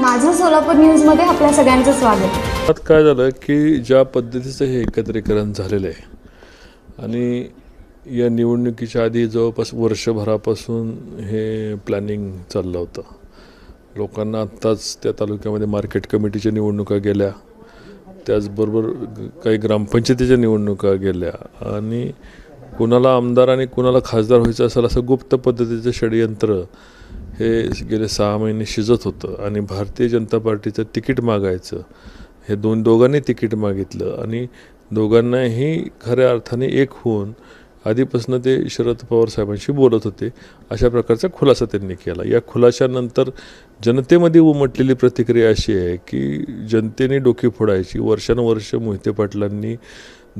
माझं सोलापूर न्यूजमध्ये आपल्या सगळ्यांचं स्वागत. आता काय झालं की ज्या पद्धतीचं हे एकत्रीकरण झालेलं आहे आणि या निवडणुकीच्या आधी जवळपास वर्षभरापासून हे प्लॅनिंग चाललं होतं. लोकांना आत्ताच त्या तालुक्यामध्ये मार्केट कमिटीच्या निवडणुका गेल्या त्याचबरोबर काही ग्रामपंचायतीच्या निवडणुका गेल्या आणि कुणाला आमदार आणि कुणाला खासदार व्हायचं असेल असं गुप्त पद्धतीचं षडयंत्र हे गेले सहा महिने शिजत होतं आणि भारतीय जनता पार्टीचं तिकीट मागायचं. हे दोन दोघांनी तिकीट मागितलं आणि दोघांनाही खऱ्या अर्थाने एक होऊन आधीपासून ते शरद पवार साहेबांशी बोलत होते. अशा प्रकारचा खुलासा त्यांनी केला. या खुलाशानंतर जनतेमध्ये उमटलेली प्रतिक्रिया अशी आहे की जनतेने डोकी फोडायची. वर्षानुवर्ष मोहिते पाटलांनी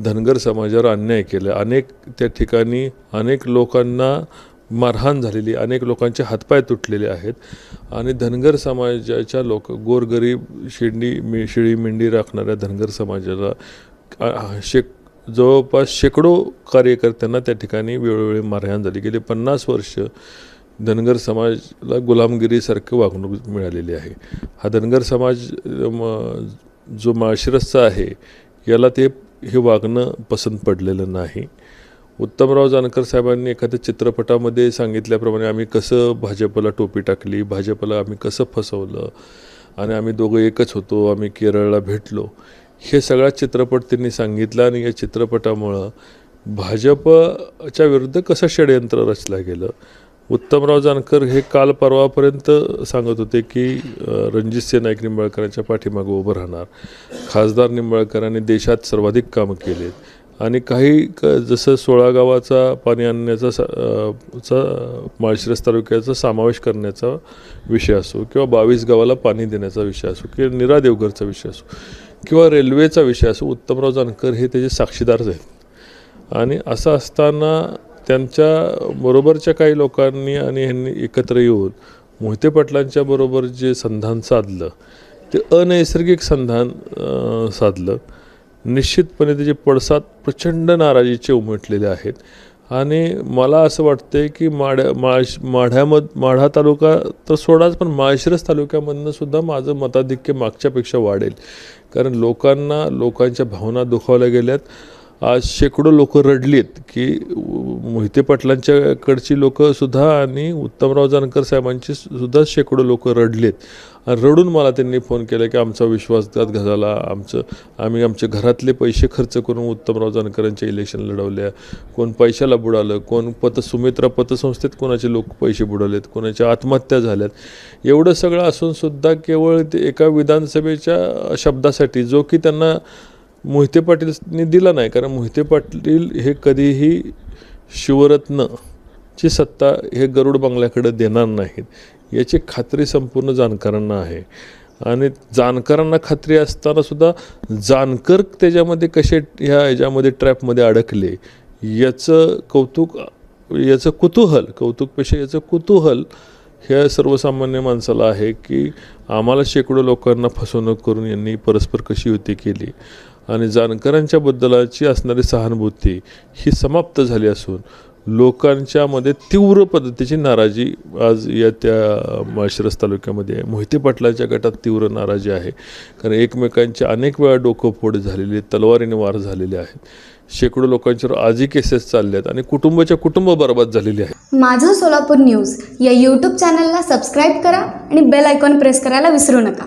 धनगर समाजावर अन्याय केला. अनेक त्या ठिकाणी अनेक लोकांना मारहाण झालेली अनेक लोकांचे हातपाय तुटलेले आहेत. आणि धनगर समाजाच्या लोक गोरगरीब शेंडी मे शेळी मेंढी राखणाऱ्या धनगर समाजाला शेक जवळपास शेकडो कार्यकर्त्यांना त्या ठिकाणी वेळोवेळी मारहाण झाली. गेली पन्नास वर्ष धनगर समाजला गुलामगिरीसारखं वागणूक मिळालेली आहे. हा धनगर समाज म, जो माळशिरसचा आहे याला ते हे वागणं पसंत पडलेलं नाही. उत्तमराव जानकर साहेबांनी एखाद्या चित्रपटामध्ये सांगितल्याप्रमाणे आम्ही कसं भाजपला टोपी टाकली भाजपला आम्ही कसं फसवलं आणि आम्ही दोघं एकच होतो आम्ही केरळला भेटलो. हे सगळा चित्रपट त्यांनी सांगितला आणि या चित्रपटामुळं भाजपच्या विरुद्ध कसं षडयंत्र रचलं गेलं? उत्तमराव जानकर हे काल परवापर्यंत सांगत होते की रणजित रणजितसिंह नाईक निंबाळकरांच्या पाठीमागं उभं राहणार. खासदार निंबाळकरांनी देशात सर्वाधिक कामं केलेत. आणि काही क जसं सोळा गावाचा पाणी आणण्याचा सा चा माळशिरस तालुक्याचा समावेश करण्याचा विषय असो किंवा बावीस गावाला पाणी देण्याचा विषय असो किंवा निरा देवघरचा विषय असो किंवा रेल्वेचा विषय असो उत्तमराव जानकर हे त्याचे साक्षीदारच आहेत. आणि असं असताना त्यांच्या बरोबरच्या काही लोकांनी आणि ह्यांनी एकत्र येऊन मोहिते पाटलांच्या बरोबर जे संधान साधलं ते अनैसर्गिक संधान साधलं. निश्चितपणे त्याचे पडसाद प्रचंड नाराजीचे उमटलेले आहेत. आणि मला असं वाटतंय की माढ्या माळश माढ्यामध माढा तालुका तर सोडाच पण माळशिरस तालुक्यामधनं सुद्धा माझं मताधिक्य मागच्यापेक्षा वाढेल. कारण लोकांना लोकांच्या भावना दुखावल्या गेल्यात. आज शेकडो लोक रडलीत की मोहिते पाटलांच्याकडची लोकंसुद्धा आणि उत्तमराव जानकर साहेबांची सुद्धा शेकडो लोक रडलीत. रडून मला त्यांनी फोन केला की आमचा विश्वासघात झाला आमचं आम्ही आमचे घरातले पैसे खर्च करून उत्तमराव जानकरांच्या इलेक्शन लढवल्या. कोण पैशाला बुडालं कोण पत सुमित्रा पतसंस्थेत कोणाचे लोक पैसे बुडवलेत कोणाच्या आत्महत्या झाल्यात. एवढं सगळं असूनसुद्धा केवळ ते एका विधानसभेच्या शब्दासाठी जो की त्यांना मोहिते पाटीलनी दिला नाही कारण मोहिते पाटील हे कधीही शिवरत्नची सत्ता हे गरुड बंगल्याकडे देणार नाहीत. याची खात्री संपूर्ण जाणकारांना आहे. आणि जाणकारांना खात्री असतानासुद्धा जानकर त्याच्यामध्ये कसे ह्या ह्याच्यामध्ये ट्रॅपमध्ये अडकले याचं कौतुक याचं कुतूहल कौतुकपेक्षा याचं कुतूहल हे सर्वसामान्य माणसाला आहे की आम्हाला शेकडो लोकांना फसवणूक करून यांनी परस्पर कशी युती केली? आणि जानकरांच्या बद्दलाची असणारी सहानुभूती ही समाप्त झाली असून लोकांच्यामध्ये तीव्र पद्धतीची नाराजी आज या त्या माळशिरस तालुक्यामध्ये आहे. मोहिते पाटलाच्या गटात तीव्र नाराजी आहे. कारण एकमेकांच्या अनेक वेळा डोकं फोड झालेली तलवारीने वार झालेले आहेत. शेकडो लोकांच्यावर आजही केसेस चालले आहेत आणि कुटुंबाच्या कुटुंब बर्बाद झालेली आहे माझं सोलापूर न्यूज या यूट्यूब चॅनलला सबस्क्राईब करा आणि बेल आयकॉन प्रेस करायला विसरू नका.